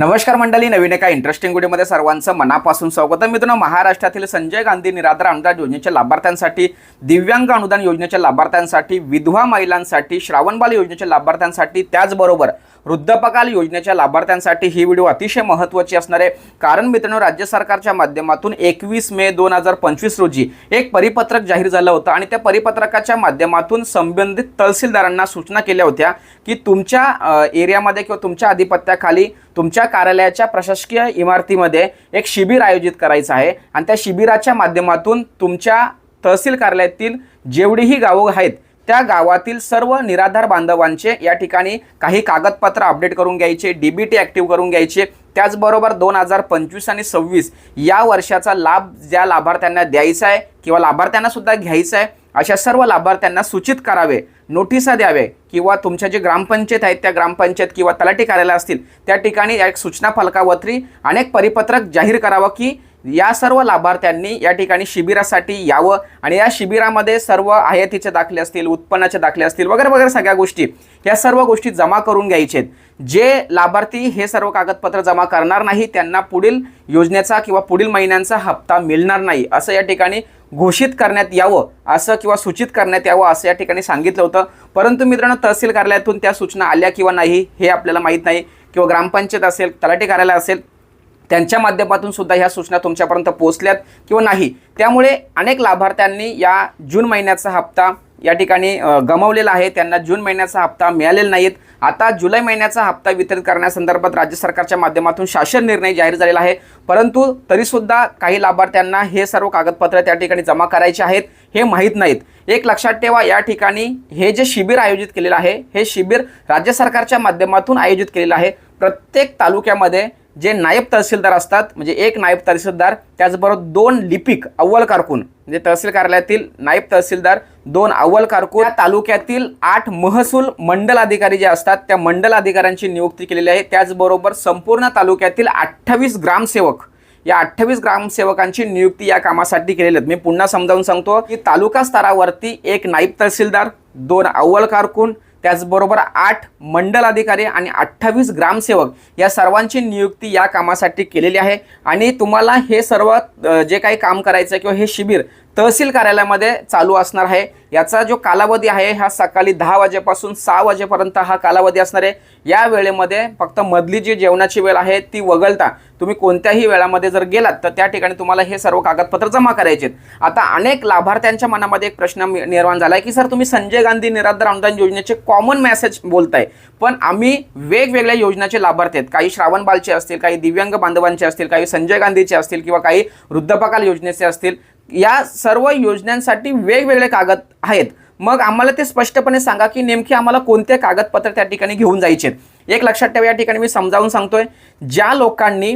नमस्कार मंडळी नवीन एका इंटरेस्टिंग व्हिडिओमध्ये सर्वांचं मनापासून स्वागत आहे. मित्रांनो महाराष्ट्रातील संजय गांधी निराधार अनुदान योजनेच्या लाभार्थ्यांसाठी दिव्यांग अनुदान योजनेच्या लाभार्थ्यांसाठी विधवा महिलांसाठी श्रावणबाल योजनेच्या लाभार्थ्यांसाठी त्याचबरोबर वृद्धपकाल योजनेच्या लाभार्थ्यांसाठी ही व्हिडिओ अतिशय महत्त्वाची असणार आहे. कारण मित्रांनो राज्य सरकारच्या माध्यमातून एकवीस मे दोन हजार पंचवीस रोजी एक परिपत्रक जाहीर झालं होतं आणि त्या परिपत्रकाच्या माध्यमातून संबंधित तहसीलदारांना सूचना केल्या होत्या की तुमच्या एरियामध्ये किंवा तुमच्या आधिपत्याखाली तुमच्या कार्यालयाच्या प्रशासकीय इमारतीमध्ये एक शिबिर आयोजित करायचं आहे आणि त्या शिबिराच्या माध्यमातून तुमच्या तहसील कार्यालयातील जेवढीही गावं आहेत त्या गावातील सर्व निराधार बांधवांचे या ठिकाणी काही कागदपत्र अपडेट करून घ्यायचे डी बी टी ॲक्टिव्ह करून घ्यायचे. त्याचबरोबर दोन हजार पंचवीस आणि सव्वीस या वर्षाचा लाभ ज्या लाभार्थ्यांना द्यायचा आहे किंवा लाभार्थ्यांना सुद्धा घ्यायचा आहे अशा सर्व लाभार्थ्यांना सूचित करावे नोटिसा द्यावे किंवा तुमच्या जे ग्रामपंचायत आहेत त्या ग्रामपंचायत किंवा तलाठी कार्यालय असतील त्या ठिकाणी एक सूचना फलकावरती अनेक परिपत्रक जाहीर करावं की या सर्व लाभार्थ्यांनी या ठिकाणी शिबिरासाठी यावं आणि या शिबिरामध्ये सर्व आयातीचे दाखले असतील उत्पन्नाचे दाखले असतील वगैरे वगैरे सगळ्या गोष्टी या सर्व गोष्टी जमा करून घ्यायचे जे लाभार्थी हे सर्व कागदपत्र जमा करणार नाही त्यांना पुढील योजनेचा किंवा पुढील महिन्यांचा हप्ता मिळणार नाही असं या ठिकाणी घोषित करण्यात यावं असं किंवा सूचित करण्यात यावं असं या ठिकाणी सांगितलं होतं. परंतु मित्रांनो तहसील कार्यालयातून त्या सूचना आल्या किंवा नाही हे आपल्याला माहीत नाही. किंवा ग्रामपंचायत असेल तलाठी कार्यालय असेल त्यांच्या माध्यमातून सुद्धा ह्या सूचना तुमच्यापर्यंत पोहोचल्यात किंवा नाही. त्यामुळे अनेक लाभार्थ्यांनी या जून महिन्याचा हप्ता या ठिकाणी गमावलेला आहे. त्यांना जून महिन्याचा हप्ता मिळालेला नाहीत. आता जुलै महिन्याचा हप्ता वितरित करण्यासंदर्भात राज्य सरकारच्या माध्यमातून शासन निर्णय जाहीर झालेला आहे. परंतु तरीसुद्धा काही लाभार्थ्यांना हे सर्व कागदपत्र त्या ठिकाणी जमा करायचे आहेत हे माहीत नाहीत. एक लक्षात ठेवा या ठिकाणी हे जे शिबिर आयोजित केलेलं आहे हे शिबिर राज्य सरकारच्या माध्यमातून आयोजित केलेलं आहे. प्रत्येक तालुक्यामध्ये जे नायब तहसीलदार असतात म्हणजे एक नायब तहसीलदार त्याचबरोबर दोन लिपिक अव्वल कारकून. म्हणजे तहसील कार्यालयातील नायब तहसीलदार दोन अव्वल कारकून. या तालुक्यातील आठ महसूल मंडल अधिकारी जे असतात त्या मंडल अधिकाऱ्यांची नियुक्ती केलेली आहे. त्याचबरोबर संपूर्ण तालुक्यातील अठ्ठावीस ग्रामसेवक या अठ्ठावीस ग्रामसेवकांची नियुक्ती या कामासाठी केलेली आहेत. मी पुन्हा समजावून सांगतो की तालुका स्तरावरती एक नायब तहसीलदार दोन अव्वल कारकून त्याचबरोबर आठ मंडल अधिकारी आणि अठ्ठावीस ग्रामसेवक या सर्वांची नियुक्ती या कामासाठी केलेली आहे. आणि तुम्हाला हे सर्व जे काही काम करायचं आहे किंवा हे शिबिर तहसील कार्यालयामध्ये चालू असणार आहे. याचा जो कालावधी आहे हा सकाळी दहा वाजेपासून सहा वाजेपर्यंत हा कालावधी असणार आहे. या वेळेमध्ये फक्त मधली जी जेवणाची वेळ आहे ती वगळता तुम्ही कोणत्याही वेळामध्ये जर गेलात तर त्या ठिकाणी तुम्हाला हे सर्व कागदपत्र जमा करायचे आहेत. आता अनेक लाभार्थ्यांच्या मनामध्ये एक प्रश्न निर्माण झाला आहे की सर तुम्ही संजय गांधी निराधार अनुदान योजनेचे कॉमन मेसेज बोलताय. पण आम्ही वेगवेगळ्या योजनाचे लाभार्थी आहेत. काही श्रावणबालचे असतील काही दिव्यांग बांधवांचे असतील काही संजय गांधीचे असतील किंवा काही वृद्धपकाल योजनेचे असतील. या सर्व योजनांसाठी वेगवेगळे कागद आहेत. मग आम्हाला ते स्पष्टपणे सांगा की नेमके आम्हाला कोणते कागदपत्र त्या ठिकाणी घेऊन जायचे आहेत. एक लक्षात ठेवा या ठिकाणी मी समजावून सांगतोय. ज्या लोकांनी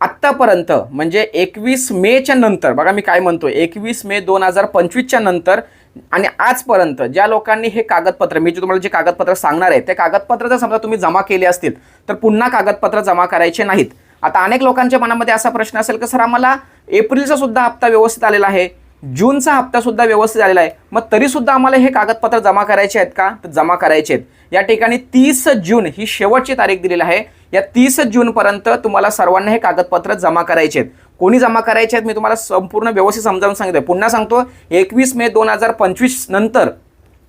आत्तापर्यंत म्हणजे एकवीस मेच्या नंतर बघा मी काय म्हणतो एकवीस मे दोन हजार पंचवीसच्या नंतर आणि आजपर्यंत ज्या लोकांनी हे कागदपत्र मी जे तुम्हाला जे कागदपत्र सांगणार आहे ते कागदपत्र जर समजा तुम्ही जमा केले असतील तर पुन्हा कागदपत्र जमा करायचे नाहीत. आता अनेक लोकांच्या मनामध्ये असा प्रश्न असेल की सर आम्हाला एप्रिलचा सुद्धा हप्ता व्यवस्थित आलेला आहे जूनचा हप्ता सुद्धा व्यवस्थित आलेला आहे मग तरी सुद्धा आम्हाला हे कागदपत्र जमा करायचे आहेत का? तर जमा करायचे आहेत. या ठिकाणी तीस जून ही शेवटची तारीख दिलेली आहे. या तीस जूनपर्यंत तुम्हाला सर्वांना हे कागदपत्र जमा करायचे आहेत. कोणी जमा करायचे आहेत मी तुम्हाला संपूर्ण व्यवस्थित समजावून सांगितलं पुन्हा सांगतो एकवीस मे दोन हजार पंचवीस नंतर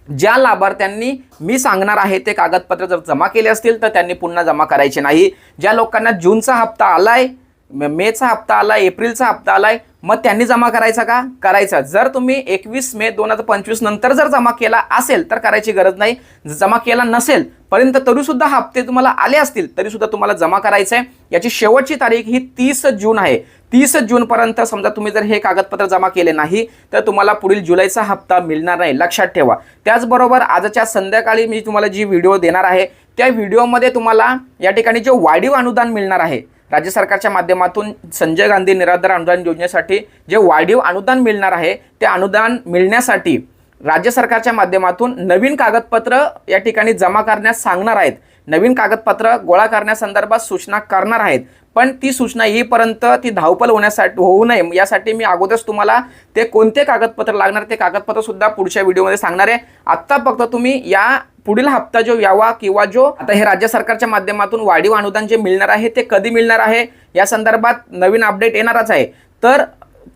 ज्या लाभार्थ्यांनी मी सांगणार आहे ते कागदपत्र जर जमा केले असतील तर त्यांनी पुन्हा जमा करायचे नाही. ज्या लोकांना जूनचा हप्ता आलाय मेचा हप्ता आलाय एप्रिलचा हप्ता आलाय मग त्यांनी जमा करायचा का? करायचा. जर तुम्ही एकवीस मे दोन हजार पंचवीस नंतर जर जमा केला असेल तर करायची गरज नाही. जमा केला नसेल पर्यंत तरीसुद्धा हप्ते तुम्हाला आले असतील तरीसुद्धा तुम्हाला जमा करायचं आहे याची शेवटची तारीख ही तीस जून आहे. तीस जूनपर्यंत समजा तुम्ही जर हे कागदपत्र जमा केले नाही तर तुम्हाला पुढील जुलैचा हप्ता मिळणार नाही. लक्षात ठेवा. त्याचबरोबर आजच्या संध्याकाळी मी तुम्हाला जी व्हिडिओ देणार आहे त्या व्हिडिओमध्ये तुम्हाला या ठिकाणी जे वाढीव अनुदान मिळणार आहे राज्य सरकारच्या माध्यमातून संजय गांधी निराधार अनुदान योजनेसाठी जे वाढीव अनुदान मिळणार आहे ते अनुदान मिळण्यासाठी राज्य सरकारच्या माध्यमातून नवीन कागदपत्र या ठिकाणी जमा करण्यास सांगणार आहेत. नवीन कागदपत्र गोळा करण्यासंदर्भात सूचना करणार आहेत. पण ती सूचना येईपर्यंत ती धावपल होण्यासाठी होऊ नये. यासाठी मी अगोदरच तुम्हाला ते कोणते कागदपत्र लागणार ते कागदपत्रसुद्धा पुढच्या व्हिडिओमध्ये सांगणार आहे. आत्ता फक्त तुम्ही या पुढील हप्ता जो यावा किंवा जो आता हे राज्य सरकारच्या माध्यमातून वाढीव अनुदान जे मिळणार आहे ते कधी मिळणार आहे? या संदर्भात नवीन अपडेट येणारच आहे. तर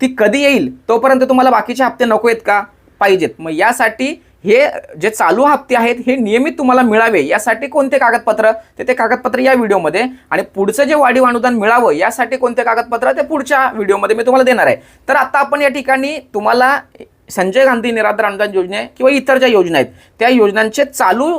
ती कधी येईल? तोपर्यंत तुम्हाला बाकीचे हप्ते नको आहेत का? पाहिजेत. मग यासाठी हे जे चालू हप्ते आहेत हे नियमित तुम्हाला मिळावे. यासाठी कोणते कागदपत्र? ते ते कागदपत्र या व्हिडिओमध्ये. आणि पुढचं जे वाढीव अनुदान मिळावं यासाठी कोणते कागदपत्र? ते पुढच्या व्हिडिओमध्ये मी तुम्हाला देणार आहे. तर आता आपण या ठिकाणी तुम्हाला संजय गांधी निराधार अनुदान योजने किंवा इतर ज्या योजना आहेत त्या योजनांचे चालू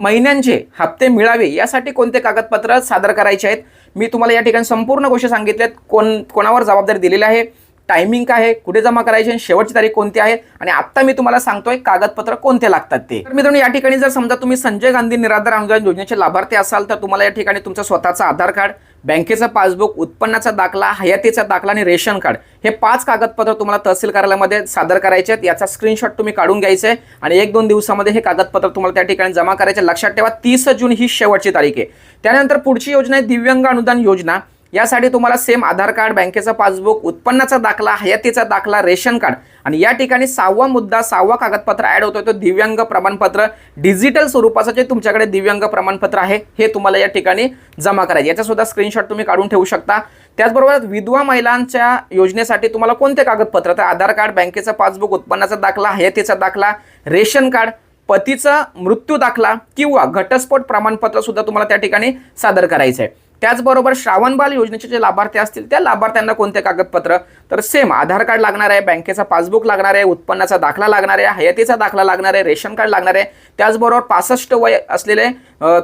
महिन्यांचे हप्ते मिळावे यासाठी कोणते कागदपत्र सादर करायचे आहेत? मी तुम्हाला या ठिकाणी संपूर्ण गोष्टी सांगितल्यात कोण कोणावर जबाबदारी दिलेली आहे? टायमिंग काय आहे? कुठे जमा करायची आणि शेवटची तारीख कोणती आहे? आणि आत्ता मी तुम्हाला सांगतोय कागदपत्र कोणते लागतात ते. तर मित्रांनो या ठिकाणी जर समजा तुम्ही संजय गांधी निराधार अनुदान योजनेचे लाभार्थी असाल तर तुम्हाला या ठिकाणी तुमचं स्वतःचं आधार कार्ड बँकेचं पासबुक उत्पन्नाचा दाखला हयातीचा दाखला आणि रेशन कार्ड हे पाच कागदपत्र तुम्हाला तहसील कार्यालयामध्ये सादर करायचे आहेत. याचा स्क्रीनशॉट तुम्ही काढून घ्यायचे आहे. आणि एक दोन दिवसामध्ये हे कागदपत्र तुम्हाला त्या ठिकाणी जमा करायचे. लक्षात ठेवा तीस जून ही शेवटची तारीख आहे. त्यानंतर पुढची योजना आहे दिव्यांग अनुदान योजना. यासाठी तुम्हाला सेम आधार कार्ड बँकेचं पासबुक उत्पन्नाचा दाखला हयातीचा दाखला रेशन कार्ड आणि या ठिकाणी सहावा मुद्दा सहावा कागदपत्र ॲड होतोय तो दिव्यांग प्रमाणपत्र. डिजिटल स्वरूपाचं जे तुमच्याकडे दिव्यांग प्रमाणपत्र आहे हे तुम्हाला या ठिकाणी जमा करायचं. याच्यासुद्धा स्क्रीनशॉट तुम्ही काढून ठेवू शकता. त्याचबरोबर विधवा महिलांच्या योजनेसाठी तुम्हाला कोणते कागदपत्र? तर आधार कार्ड बँकेचं पासबुक उत्पन्नाचा दाखला हयातीचा दाखला रेशन कार्ड पतीचा मृत्यू दाखला किंवा घटस्फोट प्रमाणपत्र सुद्धा तुम्हाला त्या ठिकाणी सादर करायचं आहे त्याचबरोबर श्रावणबाल योजनेचे जे लाभार्थी असतील त्या लाभार्थ्यांना कोणते कागदपत्र? तर सेम आधार कार्ड लागणार आहे बँकेचा पासबुक लागणार आहे उत्पन्नाचा दाखला लागणार आहे हयातीचा दाखला लागणार आहे रेशन कार्ड लागणार आहे. त्याचबरोबर पासष्ट वय असलेले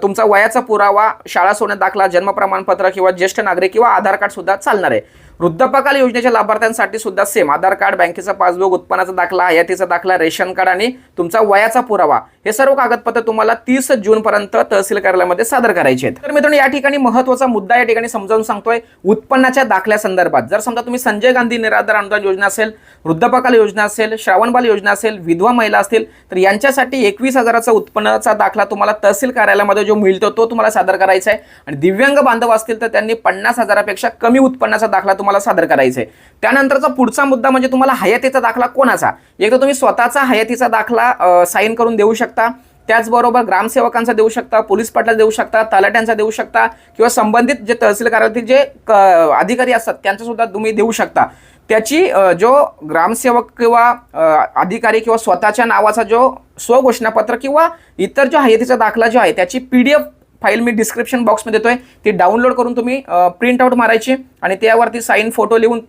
तुमचा वयाचा पुरावा शाळा सोडण्यात दाखला जन्म प्रमाणपत्र किंवा ज्येष्ठ नागरिक किंवा आधार कार्ड सुद्धा चालणार आहे. वृद्धापकाल योजनेच्या लाभार्थ्यांसाठी सुद्धा सेम आधार कार्ड बँकेचा पासबुक उत्पन्नाचा दाखला हयातीचा दाखला रेशन कार्ड आणि तुमचा वयाचा पुरावा. हे सर्व कागदपत्र तुम्हाला तीस जून पर्यंत तहसील कार्यालयामध्ये सादर करायचे आहेत. तर मित्रांनो या ठिकाणी महत्त्वाचा मुद्दा या ठिकाणी समजावून सांगतोय. उत्पन्नाच्या दाखल्या संदर्भात. जर समजा तुम्ही संजय गांधी निराधार अनुदान योजना असेल वृद्धापकाल योजना असेल श्रावणबाल योजना असेल विधवा महिला असतील तर यांच्यासाठी एकवीस हजाराचा उत्पन्नाचा दाखला तुम्हाला तहसील कार्यालयामध्ये जो मिळतो तो तुम्हाला सादर करायचा आहे. आणि दिव्यांग बांधव असतील तर त्यांनी पन्नास हजारापेक्षा कमी उत्पन्नाचा दाखला तुम्हाला सादर करायचं आहे त्यानंतरचा पुढचा मुद्दा म्हणजे तुम्हाला हयातीचा दाखला कोणाचा? एकदा तुम्ही स्वतःचा हयातीचा दाखला साईन करून देऊ शकता. त्याचबरोबर ग्रामसेवकांचा देऊ शकता पोलीस पाटला देऊ शकता तलाट्यांचा देऊ शकता किंवा संबंधित जे तहसील कार्यालयातील जे क- अधिकारी असतात त्यांचा सुद्धा तुम्ही देऊ शकता. त्याची जो ग्रामसेवक किंवा अधिकारी किंवा स्वतःच्या नावाचा जो स्वघोषणापत्र किंवा इतर जो हयातीचा दाखला जो आहे त्याची पी डी एफ फाईल मी डिस्क्रिप्शन बॉक्समध्ये देतोय. ती डाउनलोड करून तुम्ही प्रिंट आउट मारायची आणि त्यावरती साईन फोटो लिहून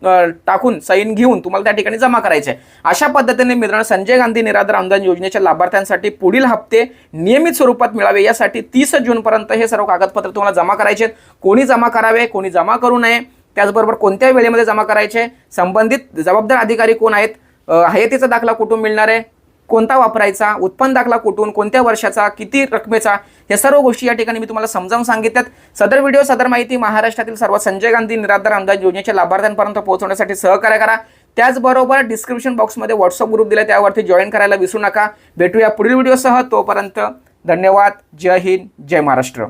टाकून साईन घेऊन तुम्हाला त्या ठिकाणी जमा करायचे. आहे. अशा पद्धतीने मित्रांनो संजय गांधी निराधार अनुदान योजनेच्या लाभार्थ्यांसाठी पुढील हप्ते नियमित स्वरूपात मिळावे. यासाठी तीस जूनपर्यंत हे सर्व कागदपत्र तुम्हाला जमा करायचे. आहेत. कोणी जमा करावे कोणी जमा करू नये. त्याचबरोबर कोणत्या वेळेमध्ये जमा करायचे? संबंधित जबाबदार अधिकारी कोण आहेत? अ, हयातीचा दाखला कुठून मिळणार आहे? कोणता वापरायचा उत्पन्न दाखला कुठून कोणत्या वर्षाचा किती रकमेचा या सर्व गोष्टी या ठिकाणी मी तुम्हाला समजावून सांगितल्यात. सदर व्हिडिओ सदर माहिती महाराष्ट्रातील सर्व संजय गांधी निराधार अनुदान योजनेच्या लाभार्थ्यांपर्यंत पोहोचवण्यासाठी सहकार्य करा. त्याचबरोबर डिस्क्रिप्शन बॉक्समध्ये व्हॉट्सअप ग्रुप दिला त्यावरती जॉईन करायला विसरू नका. भेटूया पुढील व्हिडिओसह. तोपर्यंत धन्यवाद. जय हिंद. जय महाराष्ट्र.